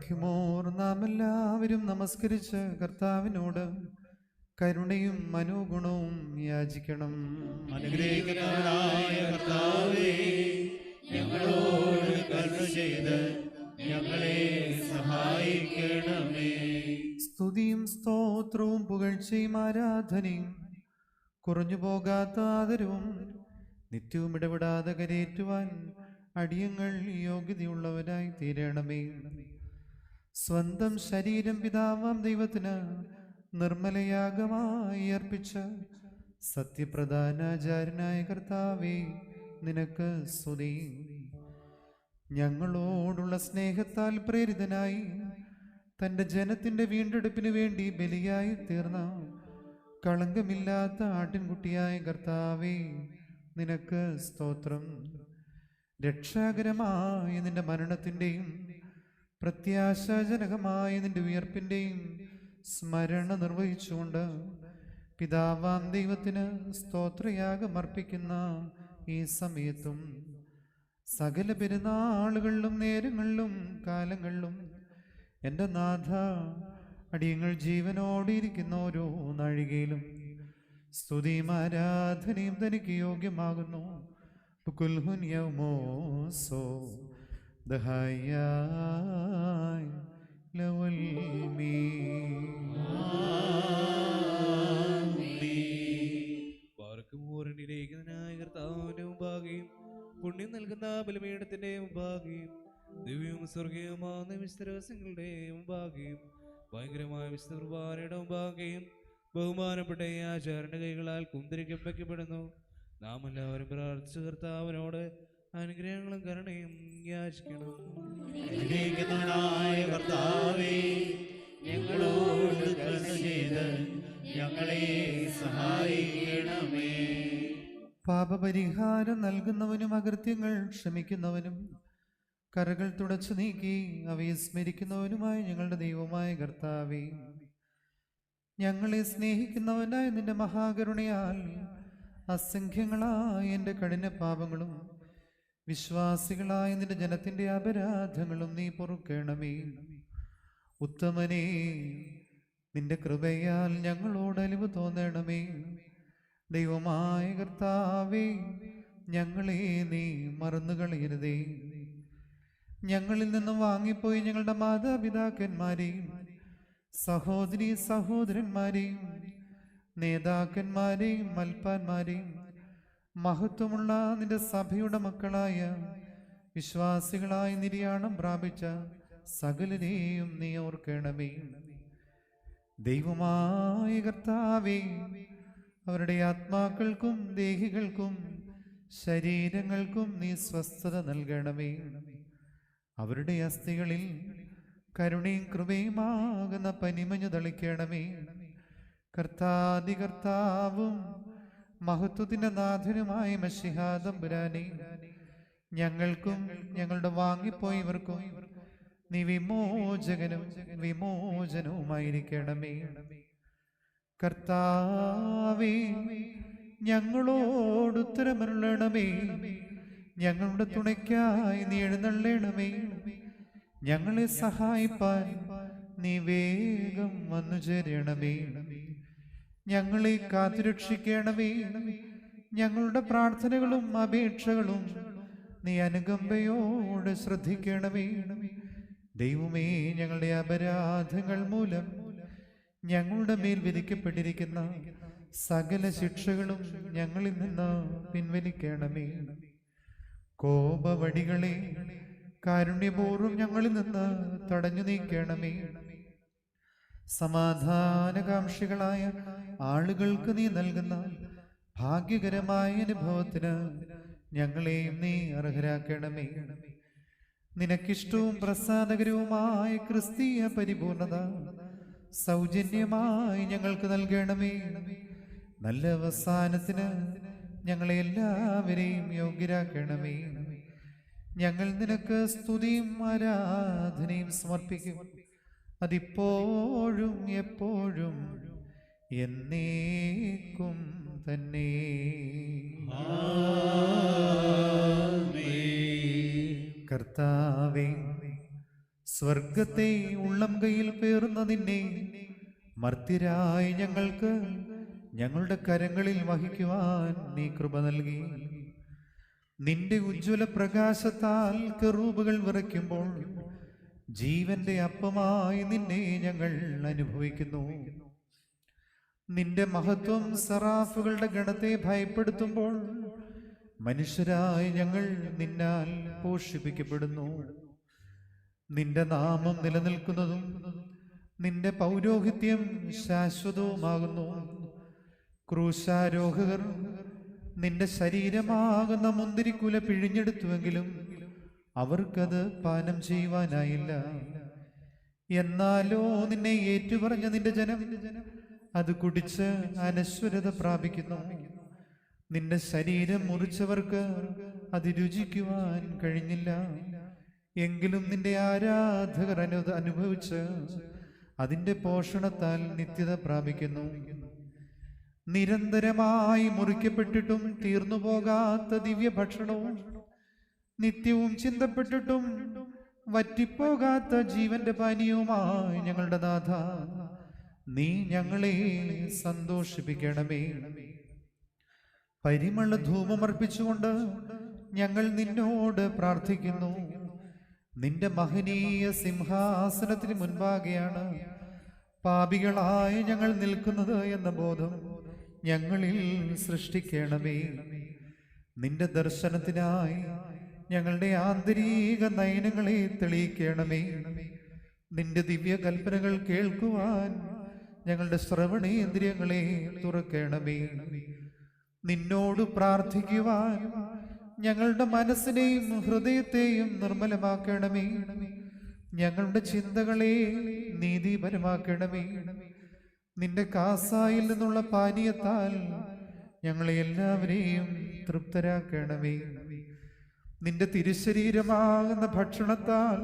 ബാറയ്ക്കുമോർ നാം എല്ലാവരും നമസ്കരിച്ച് കർത്താവിനോട് കരുണയും മനോഗുണവും യാചിക്കണം. കർത്താവേ ഞങ്ങളോട് കരുണ ചെയ്ത് ഞങ്ങളെ സഹായിക്കണമേ. സ്തുതിയും സ്തോത്രവും പുകഴ്ചയും ആരാധനയും കുറഞ്ഞു പോകാത്ത ആദരവും നിത്യവും ഇടപെടാതെ കരയേറ്റുവാൻ അടിയങ്ങൾ യോഗ്യതയുള്ളവരായി തീരണമേ. സ്വന്തം ശരീരം പിതാവാം ദൈവത്തിന് നിർമ്മലയാഗമായി അർപ്പിച്ച സത്യപ്രധാനാചാര്യനായ കർത്താവേ നിനക്ക് സ്തുതി. ഞങ്ങളോടുള്ള സ്നേഹത്താൽ പ്രേരിതനായി തന്റെ ജനത്തിന്റെ വീണ്ടെടുപ്പിന് വേണ്ടി ബലിയായി തീർന്ന കളങ്കമില്ലാത്ത ആട്ടിൻകുട്ടിയായ കർത്താവേ നിനക്ക് സ്തോത്രം. രക്ഷാകരമായ നിന്റെ മരണത്തിന്റെയും പ്രത്യാശാജനകമായ നിന്റെ ഉയർപ്പിന്റെയും സ്മരണ നിർവഹിച്ചുകൊണ്ട് പിതാവാം ദൈവത്തിന് സ്തോത്രയാഗം അർപ്പിക്കുന്ന ഈ സമയത്തും സകല പെരുന്നാളുകളിലും നേരങ്ങളിലും കാലങ്ങളിലും എന്റെ നാഥ അടിയങ്ങൾ ജീവനോടിയിരിക്കുന്ന ഓരോ നാഴികയിലും സ്തുതിയും ആരാധനയും തനിക്ക് യോഗ്യമാകുന്നു. കുൽഹുൻ ദഹായായ് ലവൽ മീ. പാർക്കുമോരനിരേഖനായ കർത്താവിന്റെ മുമ്പാകെയും പുണ്യം നൽകുന്ന ബലമീഠത്തിന്റെ മുമ്പാകെയും ദിവ്യവും സ്വർഗീയവുമാകുന്ന വിസ്തരവസങ്ങളുടെ മുമ്പാകെയും ഭയങ്കരമായ വിശുദ്ധ കുർബാനയുടെ ബഹുമാനപ്പെട്ട ഈ ആചാരന്റെ കൈകളാൽ കുന്തിരിക്കപ്പെടുന്നു വയ്ക്കപ്പെടുന്നു നാം എല്ലാവരും പ്രാർത്ഥിച്ചു കർത്താവിനോട് അനുഗ്രഹങ്ങളും കരുണയും യാചിക്കണം അനുഗ്രഹിക്കുന്നവനായ കർത്താവേ ഞങ്ങളോട് കരുണ ചെയ്ത് ഞങ്ങളെ സഹായിക്കണമേ. പാപപരിഹാരം നൽകുന്നവനും അകൃത്യങ്ങൾ ക്ഷമിക്കുന്നവനും കരകൾ തുടച്ചു നീക്കി അവയെ സ്മരിക്കുന്നവനുമായ ഞങ്ങളുടെ ദൈവമായ കർത്താവേ. ഞങ്ങളെ സ്നേഹിക്കുന്നവനായ നിന്റെ മഹാകരുണയാൽ അസംഖ്യങ്ങളായ എന്റെ കഠിന പാപങ്ങളും വിശ്വാസികളായ നിന്റെ ജനത്തിന്റെ അപരാധങ്ങളും നീ പൊറുക്കണമേ. ഉത്തമനേ നിന്റെ കൃപയാൽ ഞങ്ങളോട് അലിവ് തോന്നണമേ. ദൈവമായ കർത്താവേ ഞങ്ങളെ നീ മറന്നു കളയരുതേ. ഞങ്ങളിൽ നിന്നും വാങ്ങിപ്പോയി ഞങ്ങളുടെ മാതാപിതാക്കന്മാരെയും സഹോദരി സഹോദരന്മാരെയും നേതാക്കന്മാരെയും മൽപ്പാന്മാരെയും മഹത്വമുള്ള നിന്റെ സഭയുടെ മക്കളായ വിശ്വാസികളായി നിര്യാണം പ്രാപിച്ച സകലരെയും നീ ഓർക്കണമേ. ദൈവമായ കർത്താവേ അവരുടെ ആത്മാക്കൾക്കും ദേഹികൾക്കും ശരീരങ്ങൾക്കും നീ സ്വസ്ഥത നൽകണമേ. അവരുടെ അസ്ഥികളിൽ കരുണയും കൃപയുമാകുന്ന പനിമഞ്ഞു തളിക്കണമേ കർത്താതി കർത്താവും മഹത്വത്തിന്റെ നാഥനുമായ മഷിഹാദംപുരാനെ ഞങ്ങൾക്കും ഞങ്ങളുടെ വാങ്ങിപ്പോയവർക്കും നീ വിമോചകനും വിമോചനവുമായിരിക്കണമേ. കർത്താവേ ഞങ്ങളോട് ഉത്തരമരുളണമേ. ഞങ്ങളുടെ തുണയ്ക്കായി നീ എഴുന്നള്ളണമേ. ഞങ്ങളെ സഹായിപ്പാൻ നീ വേഗം വന്നു ചേരണമേ ഞങ്ങളെ കാത്തുരക്ഷിക്കണമേ. ഞങ്ങളുടെ പ്രാർത്ഥനകളും അപേക്ഷകളും നീ അനുകമ്പയോട് ശ്രദ്ധിക്കണമേ. ദൈവമേ ഞങ്ങളുടെ അപരാധങ്ങൾ മൂലം ഞങ്ങളുടെ മേൽ വിധിക്കപ്പെട്ടിരിക്കുന്ന സകല ശിക്ഷകളും ഞങ്ങളിൽ നിന്ന് പിൻവലിക്കണമേ. കോപവടികളെ കാരുണ്യപൂർവം ഞങ്ങളിൽ നിന്ന് തടഞ്ഞു നീക്കണമേ. സമാധാനകാംക്ഷികളായ ആളുകൾക്ക് നീ നൽകുന്ന ഭാഗ്യകരമായ അനുഭവത്തിന് ഞങ്ങളെയും നീ അർഹരാക്കണമേ. നിനക്കിഷ്ടവും പ്രസാദകരവുമായ ക്രിസ്തീയ പരിപൂർണത സൗജന്യമായി ഞങ്ങൾക്ക് നൽകണമേ. നല്ല അവസാനത്തിന് ഞങ്ങളെ എല്ലാവരെയും യോഗ്യരാക്കണമേ. ഞങ്ങൾ നിനക്ക് സ്തുതിയും ആരാധനയും സമർപ്പിക്കും. അതിപ്പോഴും എപ്പോഴും എന്നേക്കും തന്നെ. കർത്താവേ സ്വർഗത്തെ ഉള്ളം കയ്യിൽ പേറുന്ന നിന്നെ മർത്തിരായി ഞങ്ങൾക്ക് ഞങ്ങളുടെ കരങ്ങളിൽ വഹിക്കുവാൻ നീ കൃപ നൽകി. നിന്റെ ഉജ്ജ്വല പ്രകാശത്താൽ കെറൂബുകൾ വിറയ്ക്കുമ്പോൾ ജീവന്റെ അപ്പമായി നിന്നെ ഞങ്ങൾ അനുഭവിക്കുന്നു. നിന്റെ മഹത്വം സറാഫുകളുടെ ഗണത്തെ ഭയപ്പെടുത്തുമ്പോൾ മനുഷ്യരായി ഞങ്ങൾ നിന്നാൽ പോഷിപ്പിക്കപ്പെടുന്നു. നിന്റെ നാമം നിലനിൽക്കുന്നതും നിന്റെ പൗരോഹിത്യം ശാശ്വതവുമാകുന്നു. ക്രൂശാരോഹകർ നിന്റെ ശരീരമാകുന്ന മുന്തിരിക്കുല പിഴിഞ്ഞെടുത്തുവെങ്കിലും അവർക്കത് പാനം ചെയ്യുവാനായില്ല. എന്നാലോ നിന്നെ ഏറ്റുപറഞ്ഞ നിന്റെ ജനം അത് കുടിച്ച് അനശ്വരത പ്രാപിക്കുന്നു. നിന്റെ ശരീരം മുറിച്ചവർക്ക് അത് രുചിക്കുവാൻ കഴിഞ്ഞില്ല. എങ്കിലും നിന്റെ ആരാധകർ അനു അനുഭവിച്ച് അതിന്റെ പോഷണത്താൽ നിത്യത പ്രാപിക്കുന്നു. നിരന്തരമായി മുറിക്കപ്പെട്ടിട്ടും തീർന്നു പോകാത്ത ദിവ്യഭക്ഷണവും നിത്യവും ചിന്തപ്പെട്ടിട്ടും വറ്റിപ്പോകാത്ത ജീവന്റെ പാനീയവുമായി ഞങ്ങളുടെ നാഥ നീ ഞങ്ങളെ സന്തോഷിപ്പിക്കണമേ. പരിമള ധൂമമർപ്പിച്ചുകൊണ്ട് ഞങ്ങൾ നിന്നോട് പ്രാർത്ഥിക്കുന്നു. നിന്റെ മഹനീയ സിംഹാസനത്തിന് മുൻപാകെയാണ് പാപികളായി ഞങ്ങൾ നിൽക്കുന്നത് എന്ന ബോധം ഞങ്ങളിൽ സൃഷ്ടിക്കണമേ. നിന്റെ ദർശനത്തിനായി ഞങ്ങളുടെ ആന്തരിക നയനങ്ങളെ തെളിയിക്കണമേ. നിന്റെ ദിവ്യ കൽപ്പനകൾ കേൾക്കുവാൻ ഞങ്ങളുടെ ശ്രവണേന്ദ്രിയങ്ങളെ തുറക്കണമേ. നിന്നോട് പ്രാർത്ഥിക്കുവാൻ ഞങ്ങളുടെ മനസ്സിനെയും ഹൃദയത്തെയും നിർമ്മലമാക്കണമേ. ഞങ്ങളുടെ ചിന്തകളെ നീതിപരമാക്കണമേ. നിന്റെ കാസായിൽ നിന്നുള്ള പാനീയത്താൽ ഞങ്ങളെ എല്ലാവരെയും തൃപ്തരാക്കണമേ. നിന്റെ തിരുശരീരമാകുന്ന ഭക്ഷണത്താൽ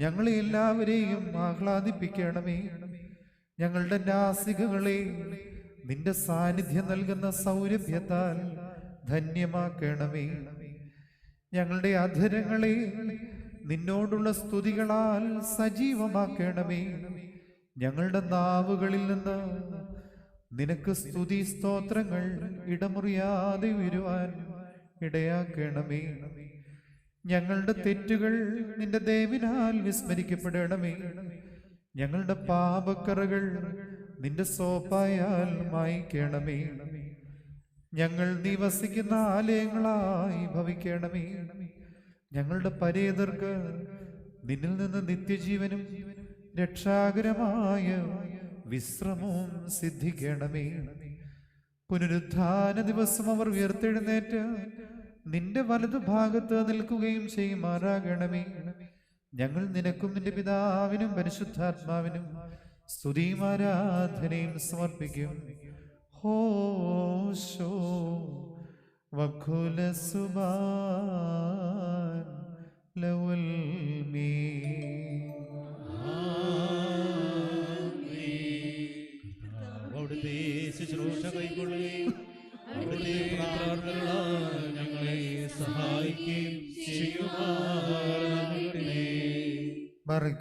ഞങ്ങളെ എല്ലാവരെയും ആഹ്ലാദിപ്പിക്കണമേ. ഞങ്ങളുടെ നാസികകളെ നിന്റെ സാന്നിധ്യം നൽകുന്ന സൗരഭ്യത്താൽ ധന്യമാക്കണമേ. ഞങ്ങളുടെ അധരങ്ങളെ നിന്നോടുള്ള സ്തുതികളാൽ സജീവമാക്കണമേ. ഞങ്ങളുടെ നാവുകളിൽ നിന്ന് നിനക്ക് സ്തുതി സ്തോത്രങ്ങൾ ഇടമുറിയാതെ വരുവാൻ ഇടയാക്കണമേ. ഞങ്ങളുടെ തെറ്റുകൾ നിന്റെ ദേവിനാൽ വിസ്മരിക്കപ്പെടണമേ. ഞങ്ങളുടെ പാപക്കറകൾ നിന്റെ സോപ്പായാൽ മായിക്കണമേ. ഞങ്ങൾ നീ വസിക്കുന്ന ആലയങ്ങളായി ഭവിക്കണമേ. ഞങ്ങളുടെ പരേതർക്ക് നിന്നിൽ നിന്ന് നിത്യജീവനും രക്ഷാകരമായ വിശ്രമവും സിദ്ധിക്കണമേ. പുനരുദ്ധാന ദിവസം അവർ ഉയർത്തെഴുന്നേറ്റ് നിന്റെ വലതു ഭാഗത്ത് നിൽക്കുകയും ചെയ്യുമാറാകണമേ. ഞങ്ങൾ നിനക്കും നിന്റെ പിതാവിനും പരിശുദ്ധാത്മാവിനും സ്തുതിയും ആരാധനയും സമർപ്പിക്കും. ഹോശോ വഖുല സുബാൻ ലവൽ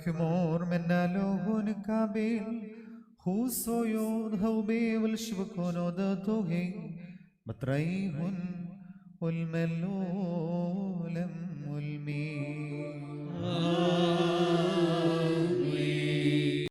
مكمور من لون كابيل خوصيون هوبي والشبكون ودتوهي مطريهن والملولم والمين